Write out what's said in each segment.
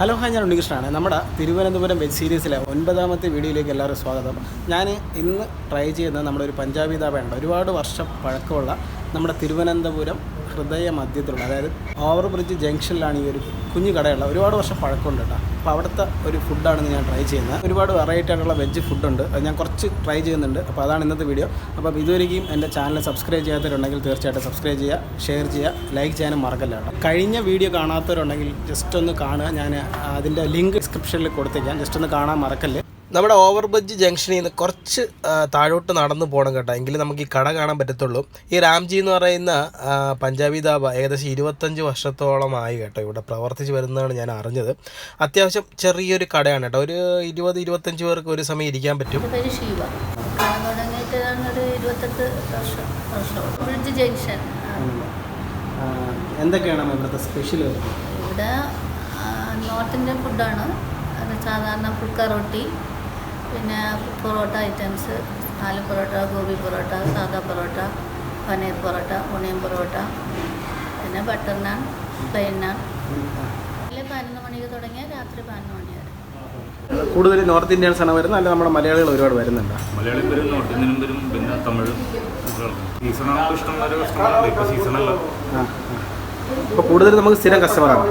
Hello hi ഞാൻ ഉണ്ണികൃഷ്ണനാണ്. നമ്മുടെ Thiruvananthapuram web സീരീസിലെ ഒൻപതാമത്തെ വീഡിയോയിലേക്ക് എല്ലാവരും സ്വാഗതം. ഞാൻ ഇന്ന് ട്രൈ ചെയ്യുന്നത് നമ്മുടെ ഒരു പഞ്ചാബി ധാബയുണ്ട് ഒരുപാട് വർഷം പഴക്കമുള്ള നമ്മുടെ തിരുവനന്തപുരം ഹൃദയ മധ്യത്തിലുള്ള അതായത് ഓവർ ബ്രിഡ്ജ് ജംഗ്ഷനിലാണ് ഈ ഒരു കുഞ്ഞു കടയുള്ള ഒരുപാട് വർഷം പഴക്കമുണ്ട് കേട്ടോ. അപ്പോൾ അവിടുത്തെ ഒരു ഫുഡാണ് ഞാൻ ട്രൈ ചെയ്യുന്നത്. ഒരുപാട് വെറൈറ്റി ആയിട്ടുള്ള വെജ് ഫുഡുണ്ട്. അത് ഞാൻ കുറച്ച് ട്രൈ ചെയ്യുന്നുണ്ട്. അപ്പോൾ അതാണ് ഇന്നത്തെ വീഡിയോ അപ്പോൾ ഇതുവരെയും എന്റെ ചാനൽ സബ്സ്ക്രൈബ് ചെയ്യാത്തവരുണ്ടെങ്കിൽ തീർച്ചയായിട്ടും സബ്സ്ക്രൈബ് ചെയ്യുക ഷെയർ ചെയ്യുക ലൈക്ക് ചെയ്യാനും മറക്കല്ല കേട്ടോ. കഴിഞ്ഞ വീഡിയോ കാണാത്തവരുണ്ടെങ്കിൽ ജസ്റ്റ് ഒന്ന് കാണുക. ഞാൻ അതിന്റെ ലിങ്ക് ഡിസ്ക്രിപ്ഷനിൽ കൊടുത്തേക്കാം. ജസ്റ്റ് ഒന്ന് കാണാൻ മറക്കല്ലേ. നമ്മുടെ ഓവർ ബ്രിഡ്ജ് ജംഗ്ഷനിൽ നിന്ന് കുറച്ച് താഴോട്ട് നടന്നു പോകണം കേട്ടോ. എങ്കിലും നമുക്ക് ഈ കട കാണാൻ പറ്റത്തുള്ളൂ. ഈ രാംജി എന്ന് പറയുന്ന പഞ്ചാബി ധാബ ഏകദേശം ഇരുപത്തഞ്ച് വർഷത്തോളമായി കേട്ടോ. ഇവിടെ പ്രവർത്തിച്ച് വരുന്നതാണ് ഞാൻ അറിഞ്ഞത്. അത്യാവശ്യം ചെറിയൊരു കടയാണ് കേട്ടോ. ഒരു ഇരുപത് ഇരുപത്തഞ്ച് പേർക്ക് ഒരു സമയം ഇരിക്കാൻ പറ്റും. എന്തൊക്കെയാണ് ഇവിടുത്തെ സ്പെഷ്യൽ ഇവിടെ നോർത്ത് ഇന്ത്യൻ ഫുഡാണ്. സാധാരണ പുൾക്ക റൊട്ടി പിന്നെ പൊറോട്ട ഐറ്റംസ്. ആലു പൊറോട്ട ഗോബി പൊറോട്ട സാദാ പൊറോട്ട പനീർ പൊറോട്ട ഉണിയൻ പൊറോട്ട പിന്നെ ബട്ടർ നാൻ പ്ലെയിൻ നാൻ രാവിലെ പതിനൊന്ന് മണിക്ക് തുടങ്ങിയാൽ രാത്രി പതിനൊന്ന് മണി വരെ. കൂടുതൽ നോർത്ത് ഇന്ത്യൻസ് ആണ് വരുന്നത്? അല്ല നമ്മുടെ മലയാളികൾ ഒരുപാട് വരുന്നുണ്ട്. മലയാളി വരും നോർത്ത് ഇന്ത്യനും വരും പിന്നെ തമിഴ് സീസണാകുമ്പോൾ ഇഷ്ടമുള്ള കസ്റ്റമറുണ്ട് ഇപ്പോൾ സീസണല്ല ഇപ്പോൾ കൂടുതൽ നമുക്ക് സ്ഥിരം കസ്റ്റമറാണ്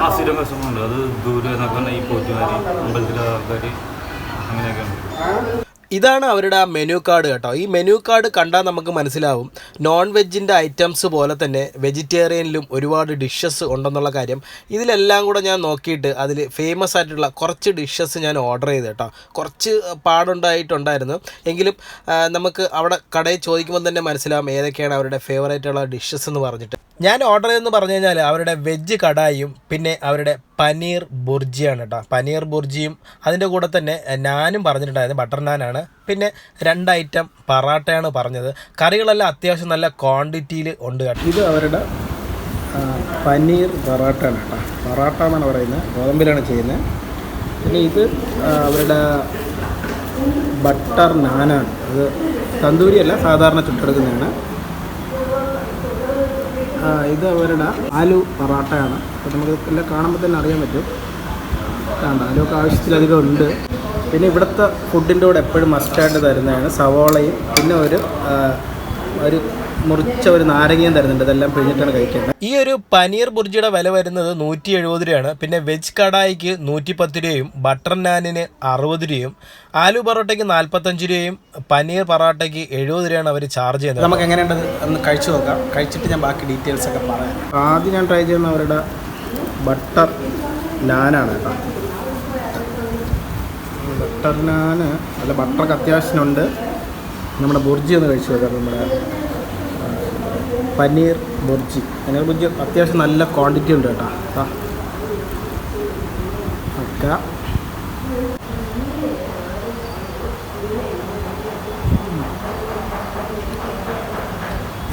ആ സ്ഥിരം കസ്റ്റമറുണ്ട് അത് ദൂരെ നോക്കുന്ന ഈ പോറ്റുകാരി അമ്പലത്തിലെ ആൾക്കാർ ഇതാണ് അവരുടെ ആ മെനു കാർഡ് കേട്ടോ. ഈ മെനു കാർഡ് കണ്ടാൽ നമുക്ക് മനസ്സിലാവും നോൺ വെജിന്റെ ഐറ്റംസ് പോലെ തന്നെ വെജിറ്റേറിയനിലും ഒരുപാട് ഡിഷസ് ഉണ്ടെന്നുള്ള കാര്യം. ഇതിലെല്ലാം കൂടെ ഞാൻ നോക്കിയിട്ട് അതിൽ ഫേമസ് ആയിട്ടുള്ള കുറച്ച് ഡിഷസ് ഞാൻ ഓർഡർ ചെയ്ത് കേട്ടോ. കുറച്ച് പാടുണ്ടായിട്ടുണ്ടായിരുന്നു. എങ്കിലും നമുക്ക് അവിടെ കടയിൽ ചോദിക്കുമ്പോൾ തന്നെ മനസ്സിലാവും ഏതൊക്കെയാണ് അവരുടെ ഫേവറേറ്റ് ഉള്ള ഡിഷസ് എന്ന് പറഞ്ഞിട്ട്. ഞാൻ ഓർഡർ ചെയ്തെന്ന് പറഞ്ഞു കഴിഞ്ഞാൽ അവരുടെ വെജ് കടായും പിന്നെ അവരുടെ പനീർ ബുർജിയാണ് കേട്ടോ പനീർ ബുർജിയും അതിന്റെ കൂടെ തന്നെ നാനും പറഞ്ഞിട്ടുണ്ടായിരുന്നു ബട്ടർ നാനാണ് പിന്നെ രണ്ട് ഐറ്റം പറാട്ടയാണ് പറഞ്ഞത്. കറികളെല്ലാം അത്യാവശ്യം നല്ല ക്വാണ്ടിറ്റിയിൽ ഉണ്ട് കേട്ടോ ഇത് അവരുടെ പനീർ പറാട്ടാണ് ആണ് കേട്ടോ പറാട്ട എന്നാണ് പറയുന്നത്. ഗോതമ്പിലാണ് ചെയ്യുന്നത്. പിന്നെ ഇത് അവരുടെ ബട്ടർ നാനാണ് അത് തന്തൂരി അല്ല സാധാരണ ചുട്ടെടുക്കുന്നതാണ്. ഇത് അവരുടെ ആലു പൊറോട്ടയാണ്. അപ്പോൾ നമുക്ക് എല്ലാം കാണുമ്പോൾ തന്നെ അറിയാൻ പറ്റും. കാണാം ആലുവൊക്കെ ആവശ്യത്തിലധികം ഉണ്ട്. പിന്നെ ഇവിടുത്തെ ഫുഡിന്റെ കൂടെ എപ്പോഴും മസ്റ്റായിട്ട് തരുന്നതാണ് സവോളയും പിന്നെ ഒരു ഒരു മുറിച്ച ഒരു നാരങ്ങയും തരുന്നുണ്ട്. ഇതെല്ലാം പിഴിഞ്ഞിട്ടാണ് കഴിക്കേണ്ടത് ഈ ഒരു പനീർ ബുർജിയുടെ വില വരുന്നത് നൂറ്റി എഴുപത് രൂപയാണ്. പിന്നെ വെജ് കടായിക്ക് നൂറ്റി പത്ത് രൂപയും ബട്ടർ നാനിന് അറുപത് രൂപയും ആലു പൊറോട്ടയ്ക്ക് നാൽപ്പത്തഞ്ച് രൂപയും പനീർ പൊറോട്ടയ്ക്ക് എഴുപത് രൂപയാണ് അവർ ചാർജ് ചെയ്യുന്നത്. നമുക്ക് എങ്ങനെയുണ്ടത് ഒന്ന് കഴിച്ചു നോക്കാം. കഴിച്ചിട്ട് ഞാൻ ബാക്കി ഡീറ്റെയിൽസ് ഒക്കെ പറയാം. ആദ്യം ഞാൻ ട്രൈ ചെയ്യുന്ന അവരുടെ ബട്ടർ നാനാണ് കേട്ടോ. ബട്ടർ നാന് അല്ല ബട്ടറൊക്കെ അത്യാവശ്യമുണ്ട് നമ്മുടെ ബുർജി ഒന്ന് കഴിച്ചു നോക്കാം. നമ്മുടെ പനീർ ബുർജി. പനീർ ബുർജി അത്യാവശ്യം നല്ല ക്വാണ്ടിറ്റി ഉണ്ട് കേട്ടോ. ആ. ഒക്കെ.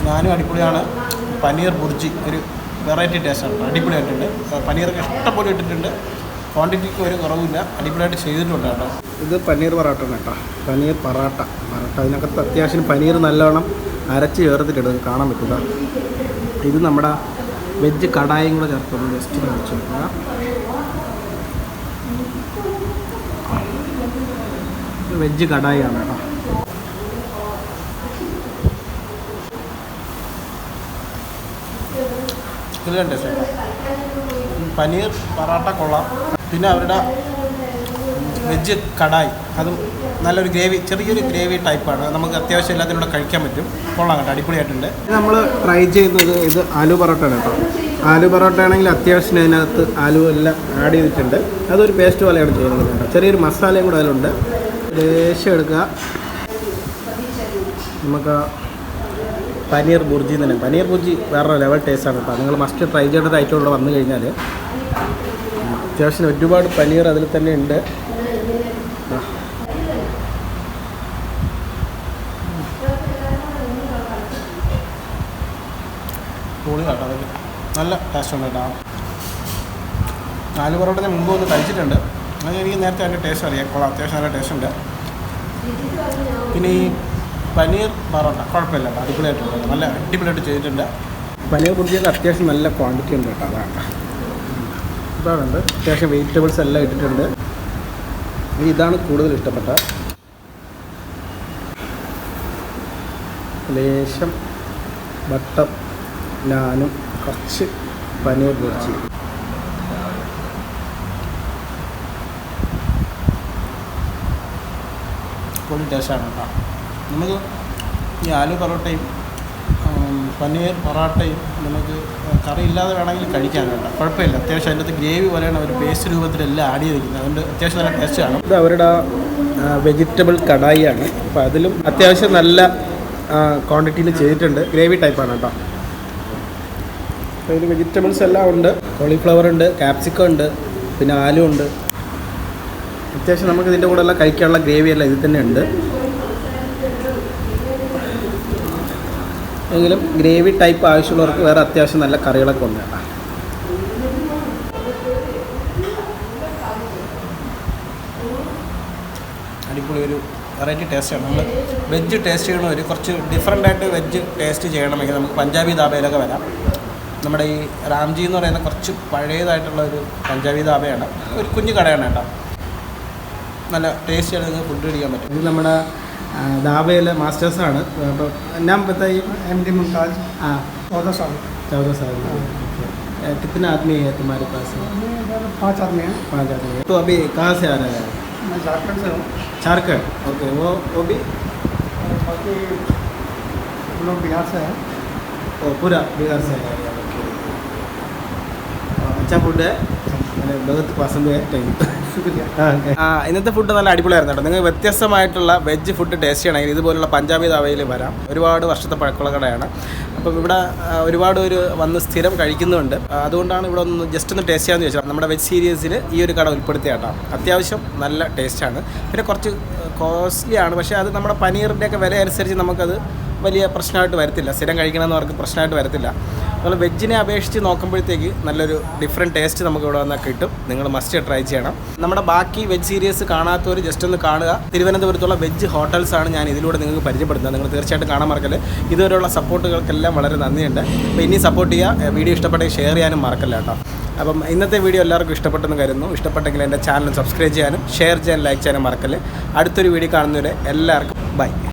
ഞാനും അടിപൊളിയാണ്. പനീർ ബുർജി. ഒരു വെറൈറ്റി ടേസ്റ്റ് ആണ്. അടിപൊളിയായിട്ടുണ്ട്. പനീറൊക്കെ ഇഷ്ടംപോലെ ഇട്ടിട്ടുണ്ട്. ക്വാണ്ടിറ്റിക്ക് ഒരു കുറവില്ല അടിപൊളിയായിട്ട് ചെയ്തിട്ടുണ്ട് കേട്ടോ. ഇത് പനീർ പൊറോട്ട കേട്ടോ. പനീർ പൊറാട്ട. പൊറോട്ട അതിനകത്ത് അത്യാവശ്യം പനീർ നല്ലവണ്ണം അരച്ച് ചേർത്തിട്ടുണ്ട്. കാണാൻ പറ്റുക ഇത് നമ്മുടെ വെജ് കടായും കൂടെ ചേർക്കുന്നു ജസ്റ്റ് കഴിച്ചു നോക്കുക വെജ് കടായാണ് കേട്ടോ. പനീർ പൊറാട്ട കൊള്ളാം. പിന്നെ അവരുടെ വെജ് കടായി. അതും നല്ലൊരു ഗ്രേവി ചെറിയൊരു ഗ്രേവി ടൈപ്പാണ്. നമുക്ക് അത്യാവശ്യം എല്ലാത്തിനും കൂടെ കഴിക്കാൻ പറ്റും. കൊള്ളാം കേട്ടോ അടിപൊളിയായിട്ടുണ്ട്. നമ്മൾ ട്രൈ ചെയ്യുന്നത് ഇത് ആലു പൊറോട്ടയാണ് കേട്ടോ. ആലു പൊറോട്ട ആണെങ്കിൽ അത്യാവശ്യം അതിനകത്ത് ആലു എല്ലാം ആഡ് ചെയ്തിട്ടുണ്ട്. അതൊരു പേസ്റ്റ് പോലെയാണ് ചെയ്യുന്നത് കേട്ടോ. ചെറിയൊരു മസാലയും കൂടെ അതിലുണ്ട്. ലേശം എടുക്കുക. നമുക്ക് പനീർ ബുർജി തന്നെ. പനീർ ബുർജി വേറെ ലെവൽ ടേസ്റ്റാണ് കേട്ടോ. നിങ്ങൾ മസ്റ്റ് ട്രൈ ചെയ്യേണ്ട ഐറ്റം ഇവിടെ വന്നു കഴിഞ്ഞാൽ അത്യാവശ്യം ഒരുപാട് പനീർ അതിൽ തന്നെ ഉണ്ട്. ആ. പൊളി കേട്ടോ അതിൽ നല്ല ടേസ്റ്റ് ഉണ്ട് കേട്ടോ. നാല് പൊറോട്ട ഞാൻ മുമ്പ് ഒന്ന് കഴിച്ചിട്ടുണ്ട്. അത് എനിക്ക് നേരത്തെ അതിന്റെ ടേസ്റ്റ് അറിയാം. കൊള്ളാം അത്യാവശ്യം നല്ല ടേസ്റ്റ് ഉണ്ട്. പിന്നെ ഈ പനീർ പൊറോട്ട കുഴപ്പമില്ല കേട്ടോ അടിപൊളിയായിട്ടുണ്ട്. നല്ല അടിപൊളിയായിട്ട് ചെയ്തിട്ടുണ്ട്. പനീർ ബുർജിയൊക്കെ അത്യാവശ്യം നല്ല ക്വാണ്ടിറ്റി ഉണ്ട് കേട്ടോ അതാണ്. ഇതാണുണ്ട്. അത്യാവശ്യം വെജിറ്റബിൾസ് എല്ലാം ഇട്ടിട്ടുണ്ട്. ഇതാണ് കൂടുതൽ ഇഷ്ടപ്പെട്ട. ലേശം ബട്ടർ നാനും കുറച്ച് പനീർ പൊരിച്ച്. പൊളി ടേസ്റ്റാണ് കേട്ടോ. നമുക്ക് ഈ ആലു പൊറോട്ടയും പനീർ പൊറോട്ടയും നമുക്ക് കറി ഇല്ലാതെ വേണമെങ്കിൽ കഴിക്കാൻ വേണ്ട കുഴപ്പമില്ല. അത്യാവശ്യം അതിന്റെ അകത്ത് ഗ്രേവി പോലെയാണ് ഒരു പേസ്റ്റ് രൂപത്തിലെല്ലാം ആഡ് ചെയ്തിരിക്കുന്നത്. അതുകൊണ്ട് അത്യാവശ്യം നല്ല ടേസ്റ്റ് ആണ്. ഇത് അവരുടെ വെജിറ്റബിൾ കടായിയാണ്. അപ്പോൾ അതിലും അത്യാവശ്യം നല്ല ക്വാണ്ടിറ്റിയിൽ ചെയ്തിട്ടുണ്ട്. ഗ്രേവി ടൈപ്പാണ് കേട്ടോ. ഇതിൽ വെജിറ്റബിൾസ് എല്ലാം ഉണ്ട്. കോളിഫ്ലവർ ഉണ്ട് ക്യാപ്സിക്കം ഉണ്ട് പിന്നെ ആലു ഉണ്ട്. അത്യാവശ്യം നമുക്ക് ഇതിന്റെ കൂടെ എല്ലാം കഴിക്കാനുള്ള ഗ്രേവി എല്ലാം ഇതിൽ തന്നെ ഉണ്ട്. എങ്കിലും ഗ്രേവി ടൈപ്പ് ആവശ്യമുള്ളവർക്ക് വേറെ അത്യാവശ്യം നല്ല കറികളൊക്കെ ഉണ്ട്. അടിപൊളി ഒരു വെറൈറ്റി ടേസ്റ്റാണ് നമ്മൾ വെജ് ടേസ്റ്റ് ഒരു കുറച്ച് ഡിഫറെന്റ് ആയിട്ട് വെജ് ടേസ്റ്റ് ചെയ്യണമെങ്കിൽ നമുക്ക് പഞ്ചാബി ധാബയിലൊക്കെ വരാം. നമ്മുടെ ഈ റാംജി എന്ന് പറയുന്ന കുറച്ച് പഴയതായിട്ടുള്ള ഒരു പഞ്ചാബി ധാബയാണ്. ഒരു കുഞ്ഞു കടയാണ് കേട്ടോ. നല്ല ടേസ്റ്റി ആയിട്ട് നിങ്ങൾക്ക് ഫുഡ് കഴിക്കാൻ പറ്റും. ഇത് നമ്മുടെ ധാബയിലെ മാസ്റ്റേഴ്സാണ് അപ്പോൾ നാം बताइए एम डी मुमताज हाँ चौदह साल चौदह साल अ, कितना आदमी है तुम्हारे पास हमें इधर पाँच आदमी हैं पाँच आदमी है तो अभी कहाँ से आ रहा है मैं झारखंड से हूँ झारखंड ओके वो वो भी और बाकी हम लोग बिहार से हैं ओ पूरा बिहार से है ओके अच्छा फूड है मैंने बहुत पसंद है थैंक यू शुक्रिया ആ ഇന്നത്തെ ഫുഡ് നല്ല അടിപൊളിയായിരുന്നു കേട്ടോ. നിങ്ങൾ വ്യത്യസ്തമായിട്ടുള്ള വെജ് ഫുഡ് ടേസ്റ്റ് ചെയ്യണമെങ്കിൽ ഇതുപോലുള്ള പഞ്ചാബി താവയിൽ വരാം. ഒരുപാട് വർഷത്തെ പഴക്കമുള്ള കടയാണ്. അപ്പം ഇവിടെ ഒരുപാട് ഒരു വന്ന് സ്ഥിരം കഴിക്കുന്നുണ്ട്. അതുകൊണ്ടാണ് ഇവിടെ ഒന്ന് ജസ്റ്റ് ഒന്ന് ടേസ്റ്റ് ചെയ്യാമെന്ന് ചോദിച്ചാൽ നമ്മുടെ വെജ് സീരീസിൽ ഈ ഒരു കട ഉൾപ്പെടുത്തിയ കേട്ടോ. അത്യാവശ്യം നല്ല ടേസ്റ്റാണ് പിന്നെ കുറച്ച് കോസ്റ്റ്ലി ആണ്. പക്ഷേ അത് നമ്മുടെ പനീറിന്റെയൊക്കെ വില അനുസരിച്ച് നമുക്കത് വലിയ പ്രശ്നമായിട്ട് വരത്തില്ല. സ്ഥിരം കഴിക്കണമെന്നവർക്ക് പ്രശ്നമായിട്ട് വരത്തില്ല. നമ്മൾ വെജിനെ അപേക്ഷിച്ച് നോക്കുമ്പോഴത്തേക്ക് നല്ലൊരു ഡിഫറെന്റ് ടേസ്റ്റ് നമുക്ക് ഇവിടെ വന്നാൽ കിട്ടും. നിങ്ങൾ മസ്റ്റ് ട്രൈ ചെയ്യണം. നമ്മുടെ ബാക്കി വെജ് സീരീസ് കാണാത്തവർ ജസ്റ്റ് ഒന്ന് കാണുക. തിരുവനന്തപുരത്തുള്ള വെജ് ഹോട്ടൽസാണ് ഞാൻ ഇതിലൂടെ നിങ്ങൾക്ക് പരിചയപ്പെടുത്തുന്നത്. നിങ്ങൾ തീർച്ചയായിട്ടും കാണാൻ മറക്കൽ ഇതുവരെയുള്ള സപ്പോർട്ടുകൾക്കെല്ലാം വളരെ നന്ദിയുണ്ട്. അപ്പോൾ ഇനി സപ്പോർട്ട് ചെയ്യുക. വീഡിയോ ഇഷ്ടപ്പെട്ടെങ്കിൽ ഷെയർ ചെയ്യാനും മറക്കല്ല കേട്ടോ. അപ്പം ഇന്നത്തെ വീഡിയോ എല്ലാവർക്കും ഇഷ്ടപ്പെട്ടെന്ന് കരുതുന്നു. ഇഷ്ടപ്പെട്ടെങ്കിൽ എന്റെ ചാനൽ സബ്സ്ക്രൈബ് ചെയ്യാനും ഷെയർ ചെയ്യാനും ലൈക്ക് ചെയ്യാനും മറക്കൽ അടുത്തൊരു വീഡിയോ കാണുന്നവരെ എല്ലാവർക്കും ബൈ